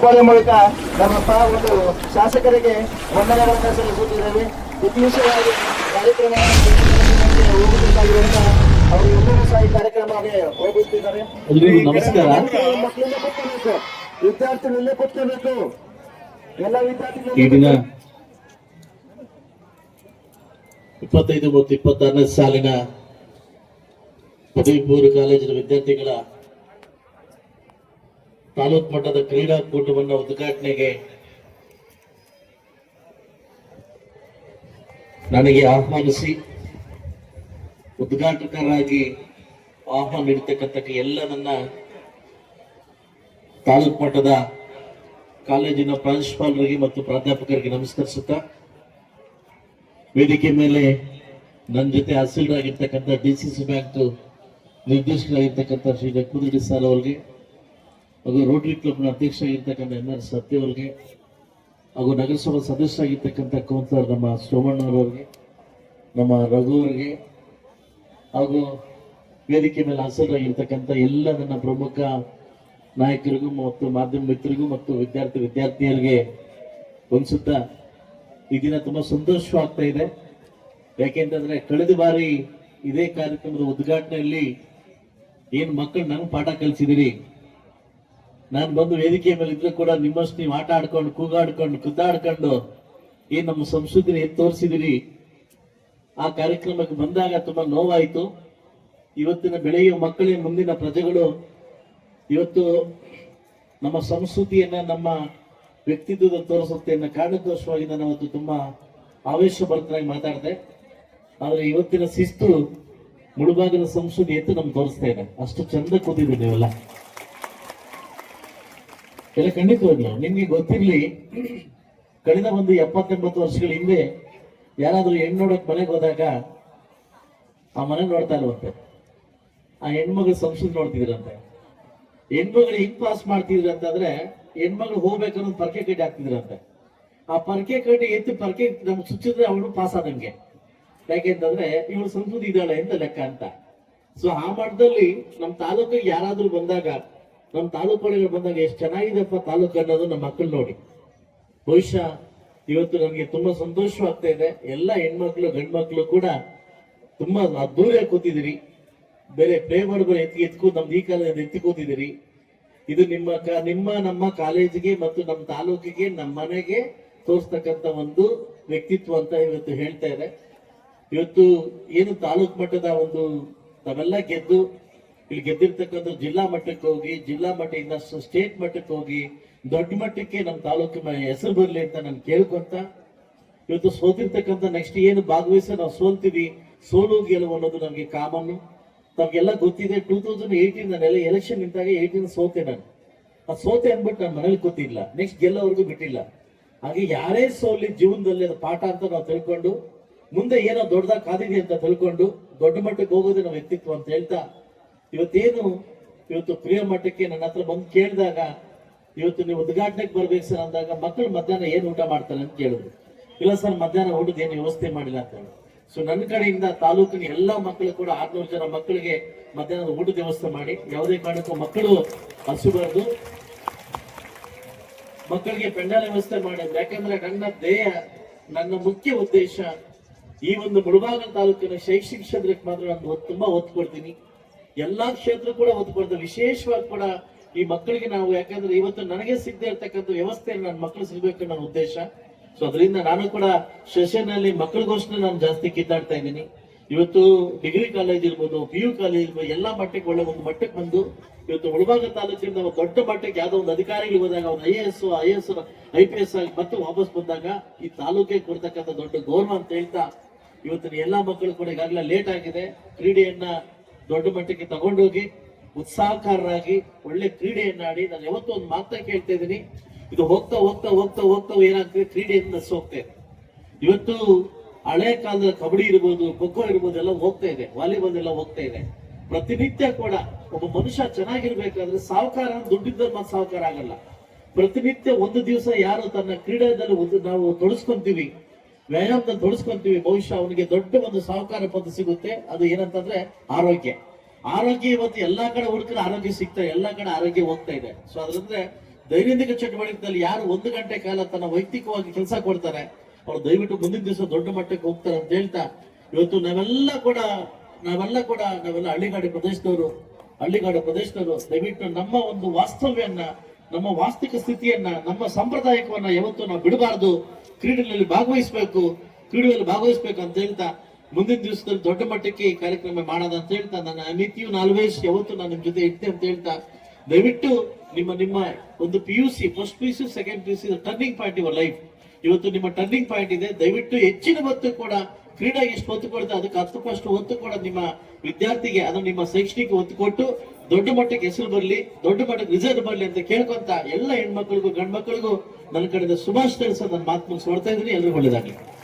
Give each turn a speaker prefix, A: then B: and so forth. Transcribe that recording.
A: ಪಾಳೆ ಮೂಲಕ ನಮ್ಮ ಒಂದು ಶಾಸಕರಿಗೆ ವಂದನೆಗಳನ್ನು ಸಲ್ಲಿಸುತ್ತಿದ್ದೇವೆ ಇತ್ತೀಚೆಗಾಗಿ ಕಾರ್ಯಕ್ರಮ ಅವರು ಎಲ್ಲರೂ ಸಹ ಈ ಕಾರ್ಯಕ್ರಮಕ್ಕೆ ಹೋಗುತ್ತಿದ್ದಾರೆ. ವಿದ್ಯಾರ್ಥಿಗಳಲ್ಲೇ ಕೂತ್ಕೋಬೇಕು ವಿದ್ಯಾರ್ಥಿಗಳು ಎಲ್ಲ ವಿದ್ಯಾರ್ಥಿಗಳು
B: ಇಪ್ಪತ್ತೈದು ಮತ್ತು ಇಪ್ಪತ್ತಾರನೇ ಸಾಲಿನ ಪದವಿ ಪೂರ್ವ ಕಾಲೇಜಿನ ವಿದ್ಯಾರ್ಥಿಗಳ ತಾಲೂಕು ಮಟ್ಟದ ಕ್ರೀಡಾಕೂಟವನ್ನು ಉದ್ಘಾಟನೆಗೆ ನನಗೆ ಆಹ್ವಾನಿಸಿ ಉದ್ಘಾಟಕರಾಗಿ ಆಹ್ವಾನ ನೀಡತಕ್ಕಂಥ ಎಲ್ಲ ನನ್ನ ತಾಲೂಕು ಮಟ್ಟದ ಕಾಲೇಜಿನ ಪ್ರಾಂಶುಪಾಲರಿಗೆ ಮತ್ತು ಪ್ರಾಧ್ಯಾಪಕರಿಗೆ ನಮಸ್ಕರಿಸುತ್ತಾ, ವೇದಿಕೆ ಮೇಲೆ ನನ್ನ ಜೊತೆ ಆಗಿರ್ತಕ್ಕಂಥ ಡಿ ಸಿ ಸಿ ಬ್ಯಾಂಕ್ ನಿರ್ದೇಶಕರಾಗಿರ್ತಕ್ಕಂಥ ಶ್ರೀ ಕುದುರಿ ಸಾಲ್ ಅವರಿಗೆ ಹಾಗೂ ರೋಟರಿ ಕ್ಲಬ್ನ ಅಧ್ಯಕ್ಷ ಆಗಿರ್ತಕ್ಕಂಥ ಎನ್ ಆರ್ ಸತ್ಯ ಅವರಿಗೆ, ಹಾಗೂ ನಗರಸಭಾ ಸದಸ್ಯರಾಗಿರ್ತಕ್ಕಂಥ ಕೌನ್ಸಿಲರ್ ನಮ್ಮ ಸೋಮಣ್ಣವರವರಿಗೆ ನಮ್ಮ ರಘು ಅವರಿಗೆ, ಹಾಗೂ ವೇದಿಕೆ ಮೇಲೆ ಹಾಸರಾಗಿರ್ತಕ್ಕಂಥ ಎಲ್ಲ ನನ್ನ ಪ್ರಮುಖ ನಾಯಕರಿಗೂ ಮತ್ತು ಮಾಧ್ಯಮ ಮಿತ್ರರಿಗೂ ಮತ್ತು ವಿದ್ಯಾರ್ಥಿ ವಿದ್ಯಾರ್ಥಿಯರಿಗೆ ಒಂದ್ಸುತ್ತ ಈ ದಿನ ತುಂಬ ಸಂತೋಷವಾಗ್ತಾ ಇದೆ. ಯಾಕೆಂತಂದ್ರೆ ಕಳೆದ ಬಾರಿ ಇದೇ ಕಾರ್ಯಕ್ರಮದ ಉದ್ಘಾಟನೆಯಲ್ಲಿ ಏನು ಮಕ್ಕಳು ನನಗೆ ಪಾಠ ಕಲಿಸಿದಿರಿ ನಾನು ಬಂದು ವೇದಿಕೆ ಮೇಲೆ ಇದ್ರೆ ಕೂಡ ನಿಮ್ಮಷ್ಟು ನೀವು ಆಟ ಆಡ್ಕೊಂಡು, ಕೂಗಾಡ್ಕೊಂಡು, ಕುದ್ದಾಡ್ಕೊಂಡು ಏನ್ ನಮ್ಮ ಸಂಸ್ಕೃತಿನ ಎತ್ತಿ ತೋರಿಸಿದಿರಿ? ಆ ಕಾರ್ಯಕ್ರಮಕ್ಕೆ ಬಂದಾಗ ತುಂಬಾ ನೋವಾಯಿತು. ಇವತ್ತಿನ ಬೆಳೆಯುವ ಮಕ್ಕಳೇ ಮುಂದಿನ ಪ್ರಜೆಗಳು ಇವತ್ತು ನಮ್ಮ ಸಂಸ್ಕೃತಿಯನ್ನ, ನಮ್ಮ ವ್ಯಕ್ತಿತ್ವದ ತೋರಿಸುತ್ತೆ ಅನ್ನೋ ಕಾರಣದೋಷವಾಗಿ ನಾನು ಅವತ್ತು ತುಂಬಾ ಆವೇಶಭರಿತನಾಗಿ ಮಾತಾಡಿದೆ. ಆದ್ರೆ ಇವತ್ತಿನ ಶಿಸ್ತು ಮುಳುಬಾಗಿನ ಸಂಸ್ಕೃತಿ ಎತ್ತು ನಮ್ಗೆ ತೋರಿಸ್ತಾ ಇದೆ ಅಷ್ಟು ಚಂದ ಕೂತಿದ್ದೀವಿ ನೀವೆಲ್ಲ. ಎಲ್ಲ ಖಂಡಿತವಾಗ್ಲು ನಿಮ್ಗೆ ಗೊತ್ತಿರ್ಲಿ, ಕಳೆದ ಒಂದು ಎಪ್ಪತ್ತೆಂಬತ್ತು ವರ್ಷಗಳ ಹಿಂದೆ ಯಾರಾದ್ರೂ ಹೆಣ್ಣು ನೋಡಕ್ ಮನೆಗೆ ಹೋದಾಗ ಆ ಮನೆ ನೋಡ್ತಾ ಇರುವಂತೆ ಆ ಹೆಣ್ಮಗಳು ಸಂಸ್ಕೃತಿ ನೋಡ್ತಿದ್ರಂತೆ. ಹೆಣ್ಮಗಳು ಹಿಂಗ್ ಪಾಸ್ ಮಾಡ್ತಿದ್ರು ಅಂತಂದ್ರೆ ಹೆಣ್ಮಗಳು ಹೋಗ್ಬೇಕನ್ನೋದು ಪರ್ಕೆ ಕಡ್ಡಿ ಹಾಕ್ತಿದ್ರಂತೆ. ಆ ಪರ್ಕೆ ಕಡ್ಡಿ ಎತ್ತಿ ಪರ್ಕೆ ನಮ್ಗೆ ಸುಚ್ಚಿದ್ರೆ ಅವಳು ಪಾಸ್ ಆದಂಗೆ. ಯಾಕೆಂತಂದ್ರೆ ಇವಳು ಸಂಸ್ಕೃತಿ ಇದ್ದಾಳೆ ಅಂತ ಲೆಕ್ಕ ಅಂತ. ಸೊ ಆ ಮಟ್ಟದಲ್ಲಿ ನಮ್ಮ ತಾಲೂಕಿಗೆ ಯಾರಾದ್ರೂ ಬಂದಾಗ ನಮ್ಮ ತಾಲೂಕು ಒಳಗೆ ಬಂದಾಗ ಎಷ್ಟು ಚೆನ್ನಾಗಿದೆಪ್ಪ ತಾಲೂಕು ಅನ್ನೋದು ನಮ್ಮ ಮಕ್ಕಳು ನೋಡಿ. ಬಹುಶಃ ಇವತ್ತು ನನಗೆ ತುಂಬಾ ಸಂತೋಷವಾಗ್ತಾ ಇದೆ. ಎಲ್ಲ ಹೆಣ್ಮಕ್ಳು, ಗಂಡ್ಮಕ್ಳು ಕೂಡ ತುಂಬಾ ದೂರ ಕೂತಿದ್ದೀರಿ. ಬೇರೆ ಪ್ಲೇ ಮಾಡೋರು ಎತ್ತಿ ಎತ್ಕೂ, ನಮ್ದು ಈ ಕಾಲದಲ್ಲಿ ಎತ್ತಿ ಕೂತಿದ್ದೀರಿ. ಇದು ನಿಮ್ಮ ನಿಮ್ಮ, ನಮ್ಮ ಕಾಲೇಜಿಗೆ ಮತ್ತು ನಮ್ಮ ತಾಲೂಕಿಗೆ ನಮ್ಮ ಮನೆಗೆ ತೋರಿಸ್ತಕ್ಕಂತ ಒಂದು ವ್ಯಕ್ತಿತ್ವ ಅಂತ ಇವತ್ತು ಹೇಳ್ತಾ ಇದೆ. ಇವತ್ತು ಏನು ತಾಲೂಕು ಮಟ್ಟದ ಒಂದು ತಾವೆಲ್ಲ ಗೆದ್ದು ಇಲ್ಲಿ ಗೆದ್ದಿರ್ತಕ್ಕಂಥ ಜಿಲ್ಲಾ ಮಟ್ಟಕ್ಕೆ ಹೋಗಿ, ಜಿಲ್ಲಾ ಮಟ್ಟದಿಂದ ಸ್ಟೇಟ್ ಮಟ್ಟಕ್ಕೆ ಹೋಗಿ, ದೊಡ್ಡ ಮಟ್ಟಕ್ಕೆ ನಮ್ಮ ತಾಲೂಕಿನ ಹೆಸರು ಬರಲಿ ಅಂತ ನಾನು ಕೇಳ್ಕೊಂತ, ಇವತ್ತು ಸೋತಿರ್ತಕ್ಕಂಥ ನೆಕ್ಸ್ಟ್ ಏನು ಭಾಗವಹಿಸಿ ನಾವು ಸೋಲ್ತೀವಿ, ಸೋಲು ಗೆಲುವು ಅನ್ನೋದು ನಮಗೆ ಕಾಮನ್ನು. ನಮ್ಗೆಲ್ಲ ಗೊತ್ತಿದೆ ಟೂ ತೌಸಂಡ್ ಏಯ್ಟೀನ್ ನಾನೆಲ್ಲ ಎಲೆಕ್ಷನ್ ನಿಂತಾಗ ಏಯ್ಟೀನ್ ಸೋತೆ ನಾನು. ಆ ಸೋತೆ ಅಂದ್ಬಿಟ್ಟು ನಾನು ಮನೇಲಿ ಗೊತ್ತಿಲ್ಲ ನೆಕ್ಸ್ಟ್ ಗೆಲ್ಲೋವರೆಗೂ ಬಿಟ್ಟಿಲ್ಲ. ಹಾಗೆ ಯಾರೇ ಸೋಲಿ ಜೀವನದಲ್ಲಿ ಅದು ಪಾಠ ಅಂತ ನಾವು ತಿಳ್ಕೊಂಡು, ಮುಂದೆ ಏನೋ ದೊಡ್ಡದಾಗ ಕಾದಿದೆ ಅಂತ ತಿಳ್ಕೊಂಡು, ದೊಡ್ಡ ಮಟ್ಟಕ್ಕೆ ಹೋಗೋದೇ ನಮ್ಮ ವ್ಯಕ್ತಿತ್ವ ಅಂತ ಹೇಳ್ತಾ ಇವತ್ತೇನು ಇವತ್ತು ಪ್ರಿಯ ಮಟ್ಟಕ್ಕೆ ನನ್ನ ಹತ್ರ ಬಂದು ಕೇಳಿದಾಗ, ಇವತ್ತು ನೀವು ಉದ್ಘಾಟನೆಗೆ ಬರ್ಬೇಕು ಸರ್ ಅಂದಾಗ ಮಕ್ಕಳು ಮಧ್ಯಾಹ್ನ ಏನು ಊಟ ಮಾಡ್ತಾರೆ ಅಂತ ಕೇಳಿದ್ರು. ಇಲ್ಲ ಸರ್, ಮಧ್ಯಾಹ್ನ ಊಟದ ಏನು ವ್ಯವಸ್ಥೆ ಮಾಡಿಲ್ಲ ಅಂತ ಹೇಳಿ. ಸೊ ನನ್ನ ಕಡೆಯಿಂದ ತಾಲೂಕಿನ ಎಲ್ಲ ಮಕ್ಕಳು ಕೂಡ ಆರ್ನೂರು ಜನ ಮಕ್ಕಳಿಗೆ ಮಧ್ಯಾಹ್ನದ ಊಟದ ವ್ಯವಸ್ಥೆ ಮಾಡಿ, ಯಾವುದೇ ಕಾರಣಕ್ಕೂ ಮಕ್ಕಳು ಹಸುಬಾರ್ದು ಮಕ್ಕಳಿಗೆ ಪೆಂಡಾಲ ವ್ಯವಸ್ಥೆ ಮಾಡಿದ್ರು. ಯಾಕಂದ್ರೆ ನನ್ನ ಧ್ಯೇಯ ನನ್ನ ಮುಖ್ಯ ಉದ್ದೇಶ ಈ ಒಂದು ಮುಳಬಾಗಲ್ ತಾಲೂಕಿನ ಶೈಕ್ಷಣಿಕ ಕ್ಷೇತ್ರಕ್ಕೆ ಮಾತ್ರ ನಾನು ತುಂಬಾ ಒತ್ತು ಕೊಡ್ತೀನಿ. ಎಲ್ಲಾ ಕ್ಷೇತ್ರ ಕೂಡ ಕೊಡ್ತೀನಿ ವಿಶೇಷವಾಗಿ ಕೂಡ ಈ ಮಕ್ಕಳಿಗೆ ನಾವು ಯಾಕಂದ್ರೆ ಇವತ್ತು ನನಗೆ ಸಿಗದೆ ಇರ್ತಕ್ಕಂಥ ವ್ಯವಸ್ಥೆ ನನ್ನ ಮಕ್ಕಳು ಸಿಗ್ಬೇಕು ನನ್ನ ಉದ್ದೇಶ. ಸೊ ಅದರಿಂದ ನಾನು ಕೂಡ ಸೆಷನ್ ಅಲ್ಲಿ ಮಕ್ಕಳಿಗೋಸ್ಕರ ನಾನು ಜಾಸ್ತಿ ಕಿತ್ತಾಡ್ತಾ ಇದ್ದೀನಿ. ಇವತ್ತು ಡಿಗ್ರಿ ಕಾಲೇಜ್ ಇರ್ಬೋದು, ಪಿ ಯು ಕಾಲೇಜ್ ಇರ್ಬೋದು, ಎಲ್ಲಾ ಮಟ್ಟಕ್ಕೆ ಒಳ್ಳೆ ಒಂದು ಮಟ್ಟಕ್ಕೆ ಬಂದು ಇವತ್ತು ಉಳ್ಬಾಗ ತಾಲೂಕಿಂದ ಒಂದು ದೊಡ್ಡ ಮಟ್ಟಕ್ಕೆ ಯಾವ್ದೋ ಒಂದು ಅಧಿಕಾರಿಗಳು ಹೋದಾಗ ಒಂದು I A S, I S, I P S ಆಗಿ ಮತ್ತೆ ವಾಪಸ್ ಬಂದಾಗ ಈ ತಾಲೂಕಿಗೆ ಕೊಡ್ತಕ್ಕಂಥ ದೊಡ್ಡ ಗೌರವ ಅಂತ ಹೇಳ್ತಾ ಇವತ್ತಿನ ಎಲ್ಲಾ ಮಕ್ಕಳು ಕೂಡ ಈಗಾಗಲೇ ಲೇಟ್ ಆಗಿದೆ. ಕ್ರೀಡೆಯನ್ನ ದೊಡ್ಡ ಮಟ್ಟಕ್ಕೆ ತಗೊಂಡೋಗಿ ಉತ್ಸಾಹಕಾರರಾಗಿ ಒಳ್ಳೆ ಕ್ರೀಡೆಯನ್ನಾಡಿ ನಾನು ಯಾವತ್ತೂ ಒಂದು ಮಾತನ್ನ ಕೇಳ್ತಾ ಇದ್ದೀನಿ. ಇದು ಹೋಗ್ತಾ ಹೋಗ್ತಾ ಹೋಗ್ತಾ ಹೋಗ್ತಾ ಏನಾಗ್ತದೆ? ಕ್ರೀಡೆಯಿಂದ ನಶಿಸೋಗ್ತಾ ಇದೆ ಇವತ್ತು ಹಳೆ ಕಾಲದ ಕಬಡ್ಡಿ ಇರ್ಬೋದು, ಖೋಖೋ ಇರ್ಬೋದು, ಎಲ್ಲ ಹೋಗ್ತಾ ಇದೆ. ವಾಲಿಬಾಲ್ ಎಲ್ಲ ಹೋಗ್ತಾ ಇದೆ. ಪ್ರತಿನಿತ್ಯ ಕೂಡ ಒಬ್ಬ ಮನುಷ್ಯ ಚೆನ್ನಾಗಿರ್ಬೇಕಾದ್ರೆ ಸಾಹುಕಾರ ದುಡ್ಡಿದ್ದ ಮಾತ್ರ ಸಾಹುಕಾರ ಆಗಲ್ಲ. ಪ್ರತಿನಿತ್ಯ ಒಂದು ದಿವಸ ಯಾರು ತನ್ನ ಕ್ರೀಡೆಯಲ್ಲಿ ಒಂದು ನಾವು ತೊಡಸ್ಕೊಂತೀವಿ ವ್ಯಾಯಾಮದಲ್ಲಿ ತೊಡಸ್ಕೊಂತೀವಿ ಬಹುಶಃ ಅವನಿಗೆ ದೊಡ್ಡ ಒಂದು ಸಹಕಾರ ಪದ ಸಿಗುತ್ತೆ. ಅದು ಏನಂತಂದ್ರೆ ಆರೋಗ್ಯ. ಆರೋಗ್ಯ ಇವತ್ತು ಎಲ್ಲಾ ಕಡೆ ಹುಡುಕಿದ್ರೆ ಆರೋಗ್ಯ ಸಿಗ್ತಾ, ಎಲ್ಲಾ ಕಡೆ ಆರೋಗ್ಯ ಹೋಗ್ತಾ ಇದೆ. ಸೊ ಅದ್ರಂದ್ರೆ ದೈನಂದಿನ ಚಟುವಟಿಕೆಯಲ್ಲಿ ಯಾರು ಒಂದು ಗಂಟೆ ಕಾಲ ತನ್ನ ವೈಯಕ್ತಿಕವಾಗಿ ಕೆಲಸ ಕೊಡ್ತಾರೆ, ಅವ್ರು ದಯವಿಟ್ಟು ಮುಂದಿನ ದಿವಸ ದೊಡ್ಡ ಮಟ್ಟಕ್ಕೆ ಹೋಗ್ತಾರೆ ಅಂತ ಹೇಳ್ತಾ, ಇವತ್ತು ನಾವೆಲ್ಲ ಕೂಡ ನಾವೆಲ್ಲ ಕೂಡ, ನಾವೆಲ್ಲ ಹಳ್ಳಿಗಾಡಿ ಪ್ರದೇಶದವರು, ಹಳ್ಳಿಗಾಡು ಪ್ರದೇಶದವರು, ದಯವಿಟ್ಟು ನಮ್ಮ ಒಂದು ವಾಸ್ತವ್ಯನ್ನ ನಮ್ಮ ವಾಸ್ತವಿಕ ಸ್ಥಿತಿಯನ್ನ, ನಮ್ಮ ಸಂಪ್ರದಾಯಕವನ್ನ ಯಾವತ್ತೂ ನಾವು ಬಿಡಬಾರದು. ಕ್ರೀಡೆಗಳಲ್ಲಿ ಭಾಗವಹಿಸಬೇಕು, ಕ್ರೀಡೆಯಲ್ಲಿ ಭಾಗವಹಿಸಬೇಕು ಅಂತ ಹೇಳ್ತಾ ಮುಂದಿನ ದಿವಸದಲ್ಲಿ ದೊಡ್ಡ ಮಟ್ಟಕ್ಕೆ ಈ ಕಾರ್ಯಕ್ರಮ ಮಾಡೋಣ ಅಂತ ಹೇಳ್ತಾ ನನ್ನ ಅನಿತಿಯು ಆಲ್ವೇಸ್ ಯಾವತ್ತು ನಾನು ನಿಮ್ ಜೊತೆ ಇರ್ತೇನೆ ಅಂತ ಹೇಳ್ತಾ ದಯವಿಟ್ಟು ನಿಮ್ಮ ನಿಮ್ಮ ಒಂದು P U C first P U C second P U C turning point your life ಇವತ್ತು ನಿಮ್ಮ ಟರ್ನಿಂಗ್ ಪಾಯಿಂಟ್ ಇದೆ. ದಯವಿಟ್ಟು ಹೆಚ್ಚಿನ ಹೊತ್ತು ಕೂಡ ಕ್ರೀಡೆಗೆ ಎಷ್ಟು ಒತ್ತು ಕೊಡುತ್ತೆ ಅದಕ್ಕೆ ಹತ್ತು ಪರ್ಸೆಂಟ್ ಒತ್ತು ಕೂಡ ನಿಮ್ಮ ವಿದ್ಯಾರ್ಥಿಗೆ ಅದು ನಿಮ್ಮ ಶೈಕ್ಷಣಿಕ ಒತ್ತು ಕೊಟ್ಟು ದೊಡ್ಡ ಮಟ್ಟಕ್ಕೆ ಹೆಸರು ಬರಲಿ, ದೊಡ್ಡ ಮಟ್ಟಕ್ಕೆ ರಿಸಲ್ಟ್ ಬರಲಿ ಅಂತ ಕೇಳ್ಕೊಂತ ಎಲ್ಲ ಹೆಣ್ಮಕ್ಳಿಗೂ, ಗಂಡ್ಮಕ್ಳಿಗೂ ನನ್ನ ಕಡೆಯಿಂದ ಶುಭಾಶಯ ತಿಳಿಸೋ ನನ್ನ ಮಾತು ಮುಗಿಸ್ಕೊಡ್ತಾ ಇದ್ದೀನಿ. ಎಲ್ಲರೂ ಒಳ್ಳೇದಾಗಲಿ.